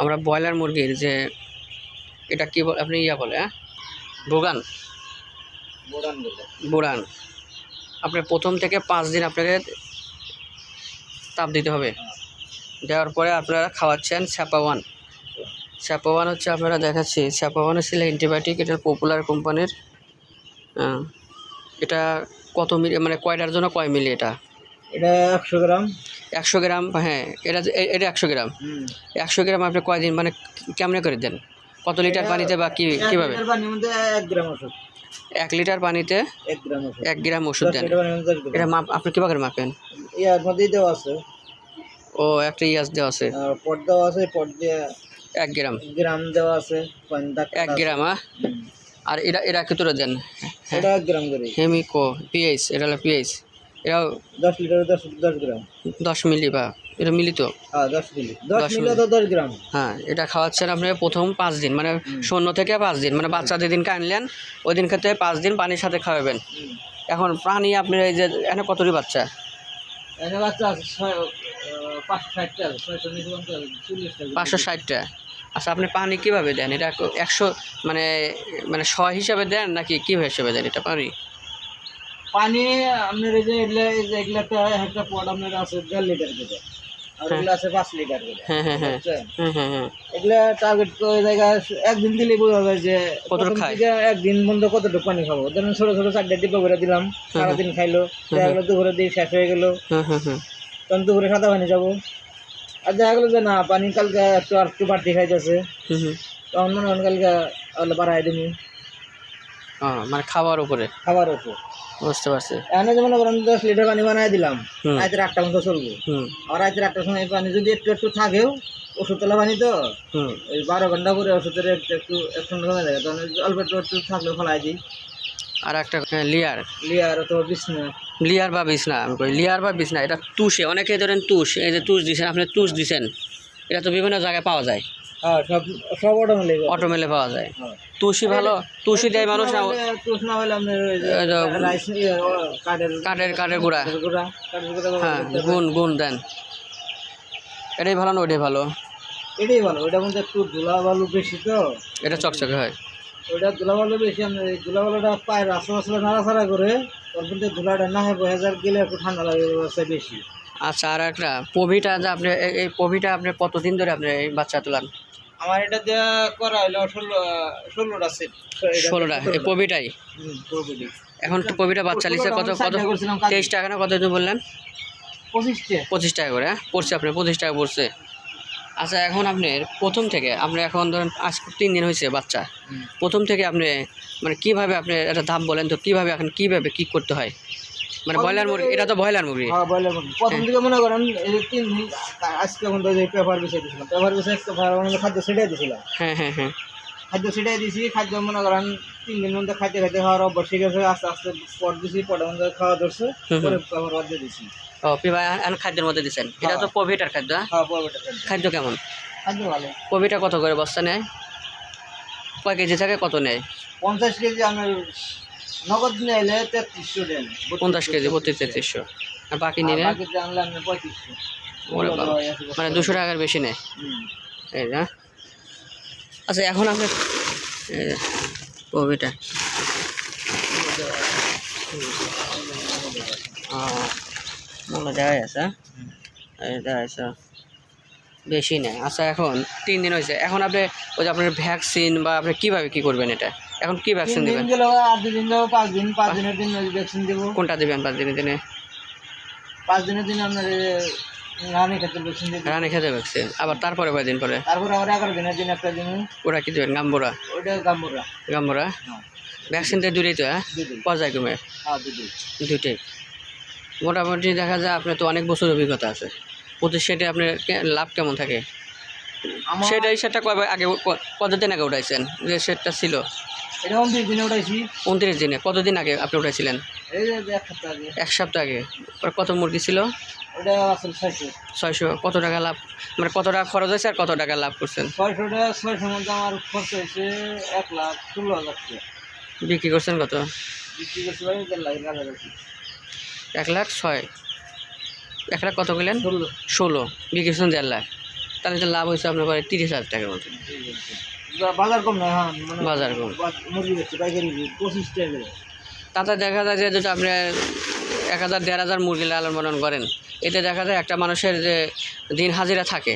আমরা ব্রয়লার মুরগির যে এটা কি বলে? আপনি ইয়া বলে হ্যাঁ? বোগান? বোড়ান আপনার প্রথম থেকে পাঁচ দিন আপনাকে তাপ দিতে হবে। দেওয়ার পরে আপনারা খাওয়াচ্ছেন স্যাপা ওয়ান স্যাপা ওয়ান হচ্ছে আপনারা দেখাচ্ছি। স্যাপাওয়ান হচ্ছে অ্যান্টিবায়োটিক এটা পপুলার কোম্পানির এটা কত মিলি মানে কয়টার জন্য কয় মিলি এটা? এটা একশো গ্রাম। একশো গ্রাম হ্যাঁ এটা এটা একশো গ্রাম। একশো গ্রাম আপনি কয়দিন মানে কেমনে করে দেন? কত লিটার পানিতে বা কি কীভাবে? এক লিটার পানির মধ্যে এক গ্রাম ওষুধ। এক লিটার পানিতে এক গ্রাম ওষুধ। দেন। এটা মাপ আপনি কীভাবে মাপেন? ইয়ার মধ্যেই দেওয়া আছে। ও একটা ইয়াস দেওয়া আছে। পট দেওয়া আছে পট দিয়ে এক গ্রাম। গ্রাম দেওয়া আছে এক গ্রাম আর এটা এটা কতটা দেন? এটা এক গ্রাম করে। হেমিকো পিএইচ এটা হলো পিএইচ। এটাও দশ লিটার দশ দশ গ্রাম। দশ মিলি বা এটা মিলি তো হ্যাঁ দশ মিলি। দশ মিলি। তো দশ গ্রাম। হ্যাঁ এটা খাওয়াচ্ছেন আপনি প্রথম পাঁচ দিন মানে। শূন্য থেকে পাঁচ দিন মানে বাচ্চা যেদিনকে আনলেন ওই দিন ক্ষেত্রে পাঁচ দিন পানির সাথে খাওয়াবেন। এখন প্রাণী আপনার এই যে এখানে কতটি বাচ্চা? আছে পাঁচশো ষাটটা আচ্ছা আপনি পানি কীভাবে দেন? এটা একশো মানে মানে শ হিসাবে দেন নাকি কী হিসাবে দেন এটা পানি? পানি আপনার এই যে এগুলা এগুলা একটা একটা পট আপনার আছে দেড় লিটার করে। আর এগুলো আছে পাঁচ লিটার করে হ্যাঁ হ্যাঁ হ্যাঁ? হ্যাঁ হ্যাঁ হ্যাঁ এগুলা টার্গেট করে জায়গায় একদিন দিলে বোঝা যায় যে একদিন বন্ধ কতটুকু পানি খাব? ধরেন ছোট ছোট চারটে ডিব্বা করে দিলাম সারাদিন খাইলো দেখা গেলো দুপুরে দিয়ে শেষ হয়ে গেলো। হ্যাঁ হ্যাঁ হ্যাঁ তখন দুপুরে সাদা পানি যাব আর দেখা গেলো যে না পানি কালকে একটু আর একটু বাড়তি খাইতেছে। হুম হুম। তখন মনে হয় কালকে বাড়াই দিবি মানে খাওয়ার উপরে। খাবার উপর। বুঝতে পারছি। এখানে যেমন করেন দশ লিটার পানি বানাই দিলাম রাতের আটটা মতো চলবে। আর রাতের আটটার সময় পানি যদি একটু একটু থাকেও ওষুধ তোলা পানি তো ওই বারো ঘণ্টা করে ওষুধের একটু একটু একটু কমে যায় তখন অল্প একটু একটু থাকলে ফেলাই দিই। আর একটা হ্যাঁ, লিয়ার। লিয়ার অথবা বিষ্ণু লিয়ার বা বিছনা আমি কই লিয়ার বা বিছনা এটা তুষে অনেকে ধরেন তুষ এই যে তুষ দিছেন আপনি তুষ দিছেন এটা তো বিভিন্ন জায়গায় পাওয়া যায়। হ্যাঁ সব সব পাওয়া যায়। হ্যাঁ। তুষি ভালো? তুষি দেয় মানুষ না তুষ না হলে কাঠের কাঠের কাঠের গুঁড়া। হ্যাঁ গুণ গুণ দেন। এটাই ভালো না ওইটাই ভালো? এটাই ভালো ওইটার মধ্যে একটু ধুলা বালু বেশি তো। এটা চকচকে হয়। ওইটা ধুলা বালু বেশি ধুলা বালুটা পায়ের আসলে নাড়াচাড়া করে ওর মধ্যে ধুলাটা না হয় হাজার গেলে একটু ঠান্ডা লাগে বেশি। আচ্ছা আর একটা পভিটা যে আপনি এই- পভিটা আপনি কতদিন ধরে আপনি এই বাচ্চা তোলান? আমার এটা দেওয়া করা হলো ষোলো ষোলোটা সেট ষোলোটা এই পভিটাই এখন তো পভিটা বাচ্চা লিখছে কত কত তেইশ টাকা না কত দিন বললেন? পঁচিশ টাকা করে হ্যাঁ? পড়ছে আপনার পঁচিশ টাকা পড়ছে। আচ্ছা এখন আপনার প্রথম থেকে আপনি এখন ধরেন আজ তিন দিন হয়েছে বাচ্চা। প্রথম থেকে আপনি মানে কীভাবে আপনি একটা ধাপ বলেন তো কীভাবে এখন কীভাবে কি করতে হয়? মানে ব্রয়লার মুরগি এটা তো ব্রয়লার মুরগি। হ্যাঁ বয়লার মুরগি। প্রথম দিকে মনে করেন এই যে তিন দিন আজকে পর্যন্ত যে পেপার বিছিয়ে দিয়েছিলাম পেপার বিছিয়ে একটা ভালো খাদ্য ছিটাই দিয়েছিলাম হ্যাঁ হ্যাঁ হ্যাঁ। খাদ্য ছিটাই দিয়েছি খাদ্য মনে করেন তিন দিন মধ্যে খাইতে খাইতে খাওয়ার অভ্যাস ঠিক আছে আস্তে আস্তে পট দিছি পটের মধ্যে খাওয়া ধরছে। পরে পেপার বাদ দিয়ে দিছি। ও এখন খাদ্যের মধ্যে দিচ্ছেন এটা তো পভিটার খাদ্য হ্যাঁ? খাওয়া খাদ্য। কেমন? খাদ্য ভালো। পভিটা কত করে বস্তা নেয়? কয় কেজি থাকে কত নেয়? পঞ্চাশ কেজি আমার নগদ নিয়ে এলে তেত্রিশশো দেন পঞ্চাশ কেজি বত্রিশ তেত্রিশশো আর বাকি নিলে? ওরে বাবা। মানে দুশো টাকার বেশি নেয়। এই না আচ্ছা এখন আপনি এই যে, পভিটা ও মনে দেখা যাচ্ছে হ্যাঁ? এই দেখা যাচ্ছে বেশি নেই আচ্ছা এখন তিন দিন হয়েছে। এখন আপনি ওই যে আপনার ভ্যাকসিন বা আপনি কীভাবে কী করবেন এটা? এখন কী ভ্যাকসিন দেবেন? গেল আট দিন যাব পাঁচ দিন পাঁচ দিনের দিন ভ্যাকসিন দেবো। কোনটা দেবেন পাঁচ দিনের দিনে? পাঁচ দিনের দিন আপনার রানী ক্ষেত্রে ভ্যাকসিন রানী খেতে ভ্যাকসিন আবার তারপরে কয়দিন পরে? তারপর আবার এগারো দিনের দিন একটা দিন। ওরা কী দেবেন? গাম্বুরা? ওইটা গাম্বুরা। গাম্বুরা? হ্যাঁ। ভ্যাকসিন তো হ্যাঁ? দুদিন পর্যায়ক্রমে? হ্যাঁ দুদিন দুইটাই মোটামুটি দেখা যায় আপনার তো অনেক বছর অভিজ্ঞতা আছে। প্রতি সেটে আপনার লাভ কেমন থাকে? সেটা এই সেটটা কবে আগে কতদিন আগে উঠাইছেন? যে সেটটা ছিল। এটা উনত্রিশ দিনে উঠাইছি। উনত্রিশ দিনে। কতদিন আগে আপনি উঠাইছিলেন? এক সপ্তাহ আগে। কত মুরগি ছিল? ছয়শো। কত টাকা লাভ? মানে কত টাকা খরচ হয়েছে আর কত টাকা লাভ করছেন? ছয়শোটা ছয়শোর মধ্যে আমার খরচ হয়েছে এক লাখ ষোলো হাজার টাকা। বিক্রি করছেন কত? বিক্রি এক লাখ ছয়। এক লাখ কত গেলেন ষোলো। করছেন দেড় লাখ। তাহলে তো লাভ হয়েছে আপনার প্রায় তিরিশ হাজার টাকার মতো। বাজার কম না হ্যাঁ মানে বাজার কম। পঁচিশ টাকা তাতে দেখা যায় যে যদি আপনি এক হাজার দেড় হাজার মুরগি লালন পালন করেন। এতে দেখা যায় একটা মানুষের যে দিন হাজিরা থাকে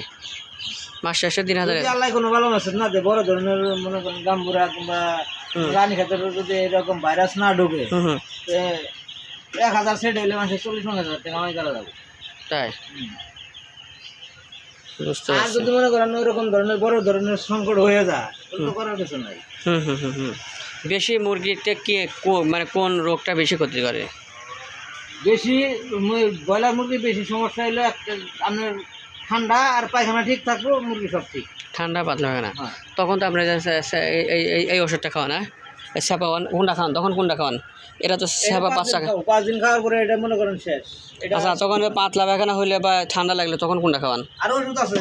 মাস শেষে দিন হাজিরা আল্লাহ কোনো ভালো মেসেজ না দেয় বড় ধরনের মনে করেন গাম্বুরা কিংবা রানী খাতের যদি এরকম ভাইরাস না ঢোকে এক হাজার সেট হইলে মানুষের চল্লিশ পঞ্চাশ হাজার টাকা আমায় করা যাবে। তাই? আর যদি মনে করেন ওইরকম ধরনের বড় ধরনের সংকট হয়ে যায় করার কিছু নাই। হুম হুম হুম হুম। বেশি মুরগিতে কি মানে কোন রোগটা বেশি ক্ষতি করে? বেশি ব্রয়লার মুরগি বেশি সমস্যা একটা আপনার ঠান্ডা আর পায়খানা ঠিক থাকব মুরগি সব ঠিক। ঠান্ডা পাতলা হয় না। হ্যাঁ। তখন তো আপনি যে সে- সে- এই- ওষুধটা খাওয়ান হ্যাঁ ওয়ান কোনটা খাওয়ান তখন কোনটা খাওয়ান। এটা তো স্যাপা এটা পাঁচ পাঁচ দিন টাকা পাঁচ দিন খাওয়ার পরে এটা মনে করেন শেষ। আচ্ছা তখন পাতলা পায়খানা হইলে বা ঠান্ডা লাগলে তখন কোনটা খাওয়ান। আরও ওষুধ আছে?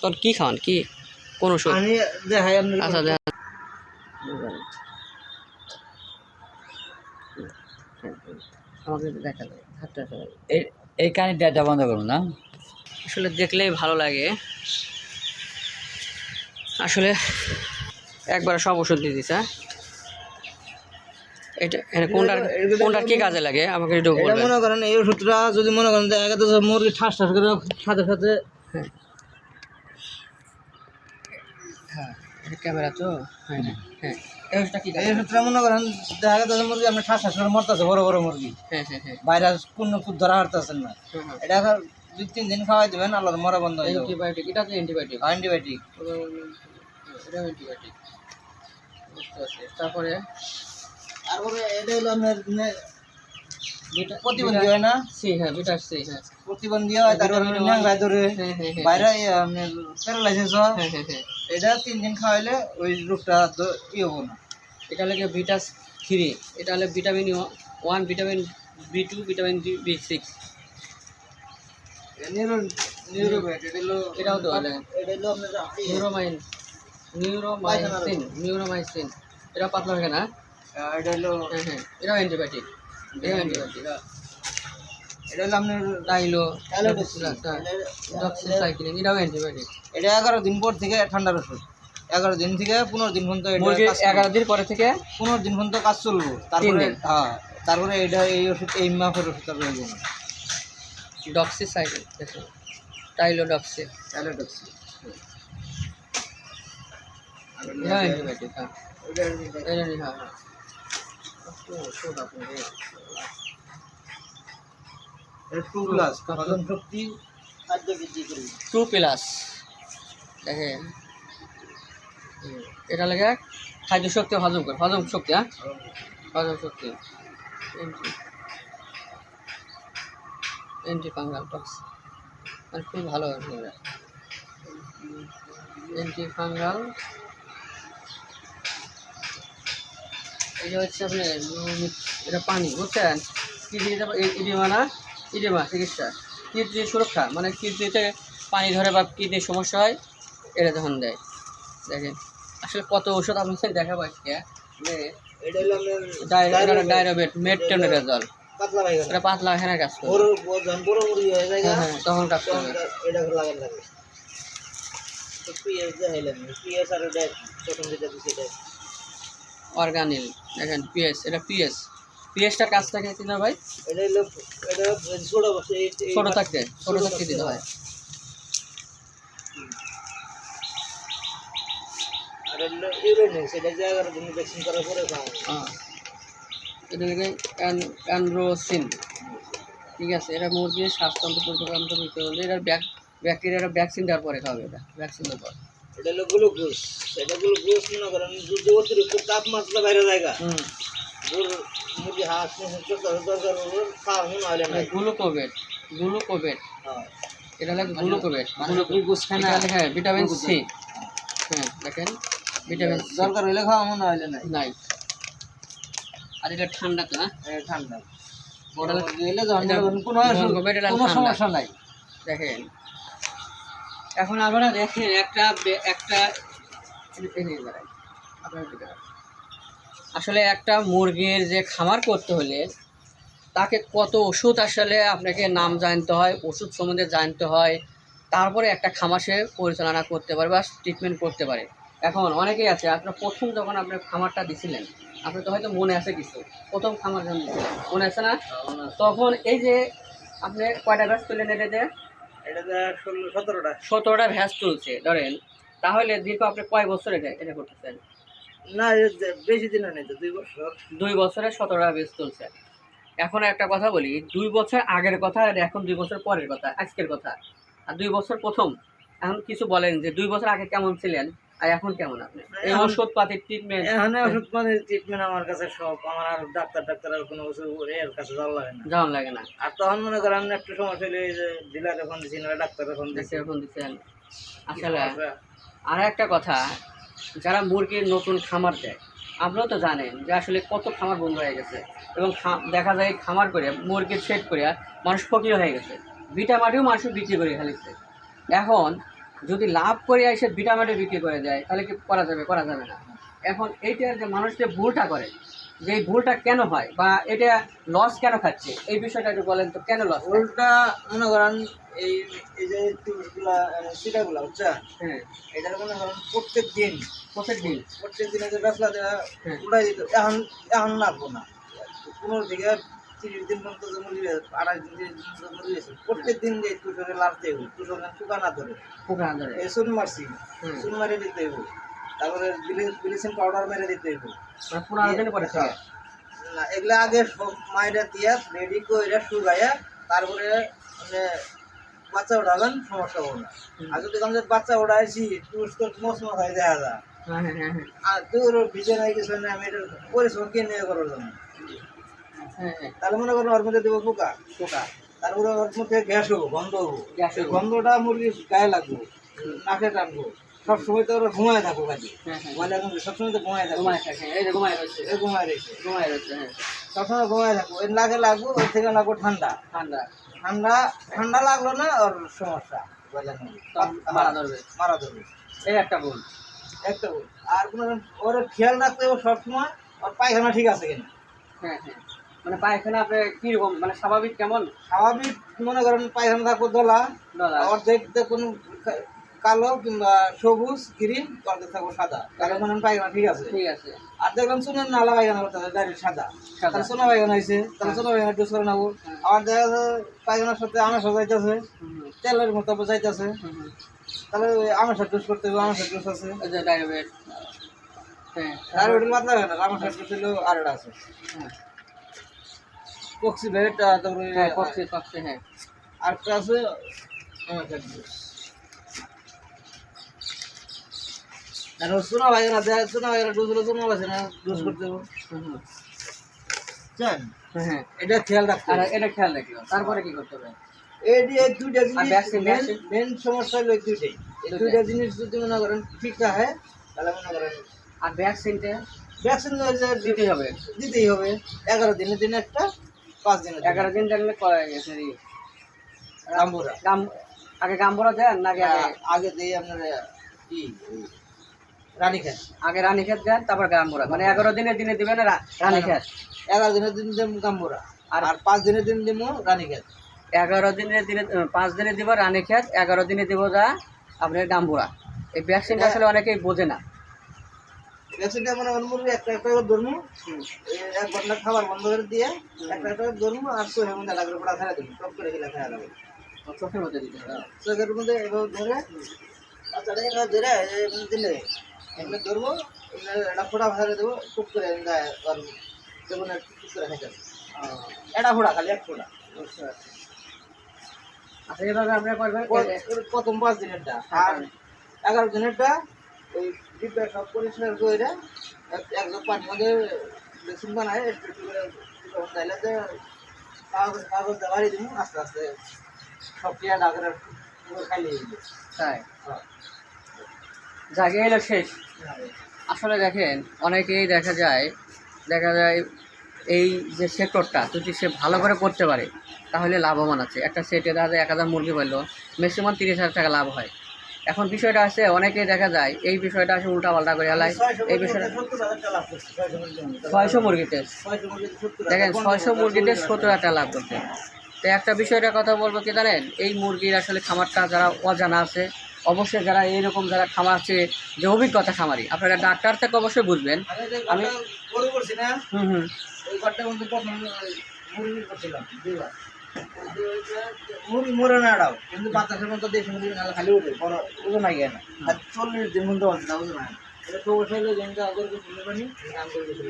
তখন কি খাওয়ান? কি? কোন ওষুধ? আমি দেখাই আচ্ছা দেখা আমাকে দেখালে এই এই কানে ডেটা বন্ধ করুন না। আসলে দেখলেই ভালো লাগে। আসলে একবার সব ওষুধ দিয়ে দিছে হ্যাঁ? এটা কোনটার কোনটার কি কাজে লাগে? আমাকে একটু মনে করেন এই ওষুধটা যদি মনে করেন মুরগি ঠাস ঠাস করে সাথে সাথে হ্যাঁ। হ্যাঁ ক্যামেরা তো? হ্যাঁ হ্যাঁ, এই ওষুধটা কি এই ওষুধটা মনে করেন দেখা গেছে মুরগি আপনার ঠাস ঠাস করে মরতেছে বড় বড় মুরগি। হ্যাঁ হ্যাঁ হ্যাঁ। ভাইরাস কোন ধরা হারতেছেন না। এটা দুই তিন দিন খাওয়াই দেবেন আল্লাহ মরা বন্ধ হয়ে অ্যান্টিবায়োটিক এটা তো অ্যান্টিবায়োটিক অ্যান্টিবায়োটিক এটা অ্যান্টিবায়োটিক বুঝতে পারছি। তারপরে তারপরে এটা হলো আপনার প্রতিবন্ধী হয় না? সি হ্যাঁ বিটার সি হ্যাঁ। প্রতিবন্ধী হয় তারপরে ন্যাংরায় ধরে। বাইরে প্যারালাইসিস হয়। এটা তিন দিন খাওয়াইলে ওই রোগটা ই হব না। এটা লাগে ভিটাস থ্রি। এটা হলে vitamin one vitamin B two vitamin B six. এটাও লাগে নিউরোমাইন নিউরোমাইসিন নিউরোমাইসিন। এটা পাতলা থাকে না এটা হলো এটাও অ্যান্টিবায়োটিক এটাও অ্যান্টিবায়োটিক এটা হলো আপনার ডাইলো ডক্সিসাইক্লিন এটাও অ্যান্টিবায়োটিক এটা এগারো দিন পর থেকে ঠান্ডার ওষুধ এগারো দিন থেকে পনেরো দিন পর্যন্ত। এগারো দিন পরে থেকে পনেরো দিন পর্যন্ত কাজ চলবো। তারপরে হ্যাঁ তারপরে এটা এই ওষুধ এই মাপের ওষুধ আর রইব না ডক্সিসাইক্লিন টাইলোডক্সি। অ্যান্টিবায়োটিক হ্যাঁ হ্যাঁ হ্যাঁ ও, শোন আপনি, এ। এটা টু প্লাস হজম শক্তি খাদ্য বৃদ্ধি করবে টু প্লাস দেখেন। এটা লাগে খাদ্য শক্তি হজম করে। হজম শক্তি হ্যাঁ? হজম শক্তি। এন্টি এন্টি ফাঙ্গাল টক্স মানে খুব ভালো এন্টি ফাঙ্গাল এটা হচ্ছে আপনার এটা পানি বুঝছেন? কিডনিতে ইডিমা না? ইডিমা চিকিৎসা। কিডনি সুরক্ষা মানে কিডনিতে পানি ধরে বা কিডনির সমস্যা হয় এটা তখন দেয়। দেখেন আসলে কত ওষুধ আপনাদের দেখাবো আজকে ডায়রোবেট। পাতলা পায়খানা। এটা পাতলা এখানে কাজ করে। যখন হয়ে হ্যাঁ তখন কাজ করবে পিএস আর প্রথম যেটা দিচ্ছে অর্গানিল। দেখেন পিএস এটা পিএস। পিএসটার কাজ থাকে কি না ভাই? ছোট থাকতে ছোটো থাকতে দিতে হয়। হয়। অ্যান্ড্রোসিন। ঠিক আছে এটা মুরগির স্বাস্থ্যতন্ত্র পরিচালনা করতে হলে এটা ব্যাক ব্যাকটেরিয়াটা ভ্যাকসিন দেওয়ার পরে খাওয়াবে এটা ভ্যাকসিন দেওয়ার পর। এটা হলো গ্লুকোজ। এটা গ্লুকোজ মনে করেন যদি অতিরিক্ত তাপমাত্রা বাইরে জায়গা। হুম। মুরগি হাঁস দরকার দরকার খাওয়া মনে হয় না গ্লুকোভেট গ্লুকোভেট। হ্যাঁ। এটা লাগে গ্লুকোভেট। মানে গ্লুকোজ খায় না। এটা হ্যাঁ ভিটামিন সি। হ্যাঁ দেখেন ভিটামিন দরকার হলে খাওয়া মনে হয় না নাই। আর এটা ঠান্ডা তো হ্যাঁ? ঠান্ডা। বড় যখন কোনো। সমস্যা নাই। দেখেন এখন আপনারা দেখেন একটা একটা। আসলে একটা মুরগির যে খামার করতে হলে তাকে কত ওষুধ আসলে আপনাকে নাম জানতে হয় ওষুধ সম্বন্ধে জানতে হয় তারপরে একটা খামার সে পরিচালনা করতে পারে বা ট্রিটমেন্ট করতে পারে। এখন অনেকেই আছে আপনার প্রথম যখন আপনার খামারটা দিছিলেন আপনার তো হয়তো মনে আছে কিছু। প্রথম খামার যখন মনে আছে না? তখন এই যে আপনি কয়টা ব্যাস এটাতে ষোলো সতেরোটা? সতেরোটা ভ্যাস চলছে ধরেন। তাহলে দীর্ঘ আপনি কয় বছর এটা এটা করতেছেন? না বেশি দিন নেই তো দুই বছর। দুই বছরে সতেরোটা ভ্যাস চলছে। এখন একটা কথা বলি দুই বছর আগের কথা আর এখন দুই বছর পরের কথা আজকের কথা। আর দুই বছর প্রথম। এখন কিছু বলেন যে দুই বছর আগে কেমন ছিলেন? আর এখন কেমন আপনি? এই ওষুধ পাতির ট্রিটমেন্ট এখানে ওষুধ মানে ট্রিটমেন্ট আমার কাছে সব। আমার আর ডাক্তার ডাক্তার আর কোনো কিছু এর কাছে যাওয়া লাগে না। লাগে না। আর তখন মনে করেন একটু এই যে ডিলারে ফোন দিচ্ছি না ডাক্তারে ফোন দিচ্ছি এখন দিচ্ছেন আসলে আর একটা কথা যারা মুরগির নতুন খামার দেয় আপনারা তো জানেন যে আসলে কত খামার বন্ধ হয়ে গেছে। এবং দেখা যায় খামার করে মুরগির সেট করে মানুষ ফকির হয়ে গেছে। ভিটামাটিও মানুষ বিক্রি করে ফেলেছে। এখন যদি লাভ করে এসে ভিটামাটি বিক্রি করে দেয় তাহলে কি করা যাবে? করা যাবে না। এখন এইটার যে মানুষ যে ভুলটা করে যে এই ভুলটা কেন হয় বা এটা লস কেন খাচ্ছে এই বিষয়টা একটু বলেন তো কেন লস উল্টা মনে করেন এই এই যে টুলগুলা সিটাগুলা বুঝছেন? হ্যাঁ। এটার মনে করেন প্রত্যেক দিন প্রত্যেক দিন। প্রত্যেক দিনে যে ব্যবসা দেওয়া। উল্টাই দিত এখন এখন লাগবো না। পনেরো থেকে তিরিশ দিন পর্যন্ত যে আড়াই দিন প্রত্যেক দিন যে তুষরে লাড়তে হবে তুষরে শুকা না ধরে। পোকা ধরে। এই চুন মারছি। চুন মারিয়ে দিতে তারপরে ব্লিচিং পাউডার মেরে দিতে হইব। মানে পনেরো দিন পরে না এগুলা আগে সব মায়েরা দিয়া রেডি করে শুকাইয়া তারপরে মানে বাচ্চা উঠাবেন সমস্যা হবে না। আর যদি বাচ্চা উঠাইছি তো মসমস হয়ে দেখা যায়। হ্যাঁ হ্যাঁ হ্যাঁ আর তোর ভিজে নাই কিছু না আমি এটা পরিশ্রম কিনে করার জন্য। তাহলে মনে করো ওর মধ্যে দেবো পোকা পোকা। তারপরে ওর মধ্যে গ্যাস হব গন্ধ হব। গন্ধটা মুরগির গায়ে লাগবো নাকে টানবো। সবসময় তো ওরা ঘুমায় থাকব কাজে হ্যাঁ হ্যাঁ। ঘুমায় থাকব সবসময় তো ঘুমায় থাকব ঘুমায় থাকে এই যে ঘুমায় রয়েছে। ঘুমায় রেখে ঘুমায় রয়েছে হ্যাঁ। সবসময় ঘুমায় থাকব। এর নাকে লাগবো ওর থেকে লাগবো ঠান্ডা। ঠান্ডা। ঠান্ডা ঠান্ডা লাগল না ওর সমস্যা। মারা ধরবে। মারা ধরবে। এই একটা ভুল। একটা বল। আর কোনো ওর খেয়াল রাখতে হবে সবসময় ওর পায়খানা ঠিক আছে কিনা। হ্যাঁ হ্যাঁ। মানে পায়খানা আপনি কীরকম? মানে স্বাভাবিক কেমন? স্বাভাবিক মনে করেন পায়খানা থাকব দোলা দেখতে কোনো কালো কিংবা সবুজ গ্রিন অর্ধেক থাকব সাদা। তাহলে মনে পায়খানা ঠিক আছে। ঠিক আছে। আর দেখলাম চুনের নালা পায়খানা করতে হবে ডাইরেক্ট সাদা। তাহলে সোনা পায়খানা হয়েছে তাহলে সোনা পায়খানা ডুস করে নেব। হ্যাঁ। আবার দেখা যাচ্ছে পায়খানার সাথে হুম, হুম, তেলের মতো যাইতেছে। তাহলে সাথে ডুস করতে হবে আমের সাথে ডুস আছে ডায়াবেট হ্যাঁ। আর ওটা মাত্রা কেন আমার সাথে ডুস হলো আর একটা আছে। হ্যাঁ। কক্সি তারপরে হ্যাঁ পক্ষে হ্যাঁ। আরেকটা আছে আর সোনা দেয় সোনা হলো সোনা না? করতে। জান হ্যাঁ। এটা খেয়াল রাখতে আর এটা খেয়াল রাখল তারপরে কি করতে হবে? এই যে দুইটা জিনিস মেন সমস্যা হলো এই দুইটাই। দুইটা জিনিস যদি মনে করেন ঠিক থাকে তাহলে মনে করেন আর ভ্যাকসিনটা ভ্যাকসিন দিতে হবে। দিতেই হবে। এগারো দিনের দিনে একটা পাঁচ দিনে এগারো দিন থাকলে কয় গেছে রে? গাম আগে গাম্বরা দেন নাকি আগে আগে দিয়ে আপনার কি রানী খেত আগে রানী খেত দেন তারপর গাম্বরা। মানে এগারো দিনের দিনে দিবেন রা- রানী খেত এগারো দিনের দিন দিম গাম্বুরা আর আর- পাঁচ দিনের দিন দিব রানী খেত এগারো দিনের দিনে পাঁচ দিনে দিব রানী খেত এগারো দিনে দিব যা আপনার গাম্বুরা। এই ভ্যাকসিনটা আসলে অনেকেই বোঝে না। মনে মুরগি একটা একটা করে ধরবো। এক ঘণ্টা খাবার বন্ধ করে দিয়ে একটা একটা করে ধরবো আর চোখের মধ্যে লাগলে পড়া ফেলে দেবো। টপ করে গেলে ফেলে দেবো। চোখের মধ্যে দিতে চোখের মধ্যে এভাবে ধরে আচ্ছা ধরে দিলে এমনি ধরবো এমনি একটা ফোটা ফেলে দেবো করে যেমন করে। এটা খালি এক আচ্ছা এভাবে আপনি করবেন প্রথম পাঁচ দিনেরটা। আর এগারো দিনেরটা ওই ডিব্বা সব পরিষ্কার করে এক- একদম পানির মধ্যে বেসিন বানায় একটু একটু করে চাইলে যে কাগজ কাগজ দিয়ে দিব আস্তে আস্তে সব তাই? জাগে এলো শেষ। আসলে দেখেন অনেকেই দেখা যায় দেখা যায় এই যে সেক্টরটা যদি সে ভালো করে করতে পারে তাহলে লাভবান আছে। একটা সেটে দেখা যায় এক হাজার মুরগি পাইলো ম্যাক্সিমাম তিরিশ হাজার টাকা লাভ হয়। এখন বিষয়টা আছে অনেকেই দেখা যায় এই বিষয়টা আসে উল্টা পাল্টা করে হেলায় এই বিষয়টা ছয়শো মুরগিতে দেখেন ছয়শো মুরগিতে সত্তর হাজার লাভ করছে। তো একটা বিষয়টা কথা বলব কি জানেন? এই মুরগির আসলে খামারটা যারা অজানা আছে অবশ্যই যারা এইরকম যারা খামার আছে যে অভিজ্ঞতা খামারি আপনারা ডাক্তার থেকে অবশ্যই বুঝবেন। আমি হুম হুম। ওই ঘরটা কিন্তু প্রথম ওই মুরগি করছিলাম দুইবার মুরগি মরে না এটাও কিন্তু বাতাসের মতো দেশি মুরগি নাহলে খালি উঠে বড় ওজন আগে না আর চল্লিশ দিন মধ্যে বলছে না ওজন হয় এটা তো বসে হলে যেমন আগের কিছু পানি নাম করে কিছু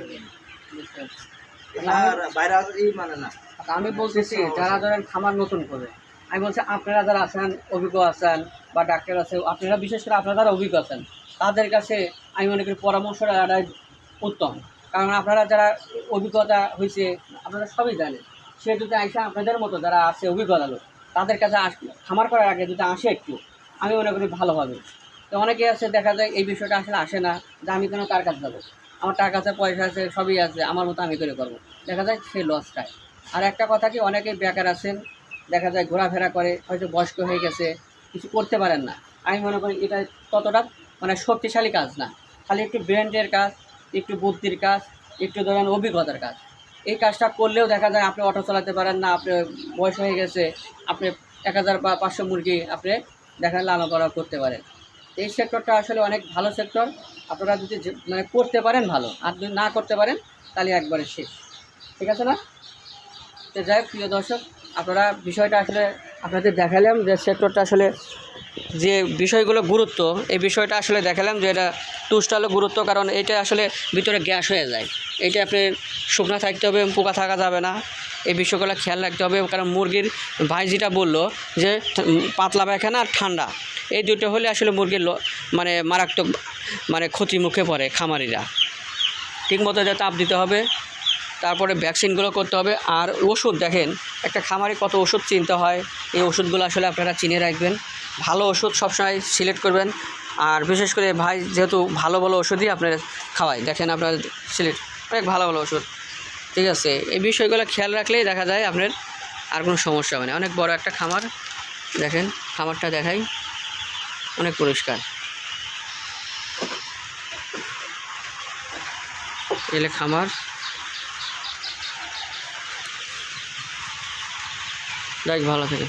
আর বাইরে এই মানে না। আচ্ছা, আমি বলতেছি যারা ধরেন খামার নতুন করে আমি বলছি আপনারা যারা আছেন অভিজ্ঞ আছেন বা ডাক্তার আছে আপনারা বিশেষ করে আপনারা যারা অভিজ্ঞ আছেন তাদের কাছে আমি মনে করি পরামর্শটা উত্তম। কারণ আপনারা যারা অভিজ্ঞতা হয়েছে আপনারা সবই জানেন। সে যদি আইসা আপনাদের মতো যারা আছে অভিজ্ঞতা লোক, তাদের কাছে আস খামার করার আগে যদি আসে একটু, আমি মনে করি ভালো হবে তো অনেকে আছে, দেখা যায় এই বিষয়টা আসলে আসে না যে আমি কেন তার কাছে যাব? আমার টাকা আছে, পয়সা আছে, সবই আছে, আমার মতো আমি করে করব। দেখা যায় সে লস খায়। আর একটা কথা কি অনেকে বেকার আছেন, দেখা যায় ঘোরাফেরা করে, হয়তো বয়স্ক হয়ে গেছে, কিছু করতে পারেন না। আমি মনে করি এটা ততটা মানে শক্তিশালী কাজ না। খালি একটু ব্রেন্ডের কাজ, একটু বুদ্ধির কাজ, একটু ধরেন অভিজ্ঞতার কাজ। এই কাজটা করলেও দেখা যায় আপনি অটো চালাতে পারেন না, আপনি বয়স হয়ে গেছে, আপনি এক হাজার বা পাঁচশো মুরগি আপনি দেখা লালন পালন করতে পারেন। এই সেক্টরটা আসলে অনেক ভালো সেক্টর আপনারা যদি মানে করতে পারেন ভালো, আর যদি না করতে পারেন তাহলে একবারে শেষ। ঠিক আছে না? তো যাই প্রিয় দর্শক, আপনারা বিষয়টা আসলে আপনাদের দেখালাম যে সেক্টরটা আসলে যে বিষয়গুলো গুরুত্ব, এই বিষয়টা আসলে দেখালাম যে এটা টুসটালো গুরুত্ব, কারণ এটা আসলে ভিতরে গ্যাস হয়ে যায়। এটা আপনি শুকনা থাকতে হবে, পোকা থাকা যাবে না। এই বিষয়গুলো খেয়াল রাখতে হবে, কারণ মুরগির ভাই যেটা বলল যে পাতলা পায়খানা আর ঠান্ডা, এই দুটো হলে আসলে মুরগির মানে মারাত্মক মানে ক্ষতির মুখে পড়ে খামারিরা। ঠিকমতো যে তাপ দিতে হবে তারপরে ভ্যাকসিনগুলো করতে হবে। আর ওষুধ দেখেন, একটা খামারে কত ওষুধ চিনতে হয়, এই ওষুধগুলো আসলে আপনারা চিনে রাখবেন। ভালো ওষুধ সবসময় সিলেক্ট করবেন। আর বিশেষ করে ভাই যেহেতু ভালো ভালো ওষুধই আপনারা খাওয়ায়, দেখেন আপনার সিলেক্ট, অনেক ভালো ভালো ওষুধ। ঠিক আছে, এই বিষয়গুলো খেয়াল রাখলেই দেখা যায় আপনার আর কোনো সমস্যা হবে না। অনেক বড় একটা খামার, দেখেন খামারটা দেখাই, অনেক পরিষ্কার। এলে খামার। যাই ভালো থেকে।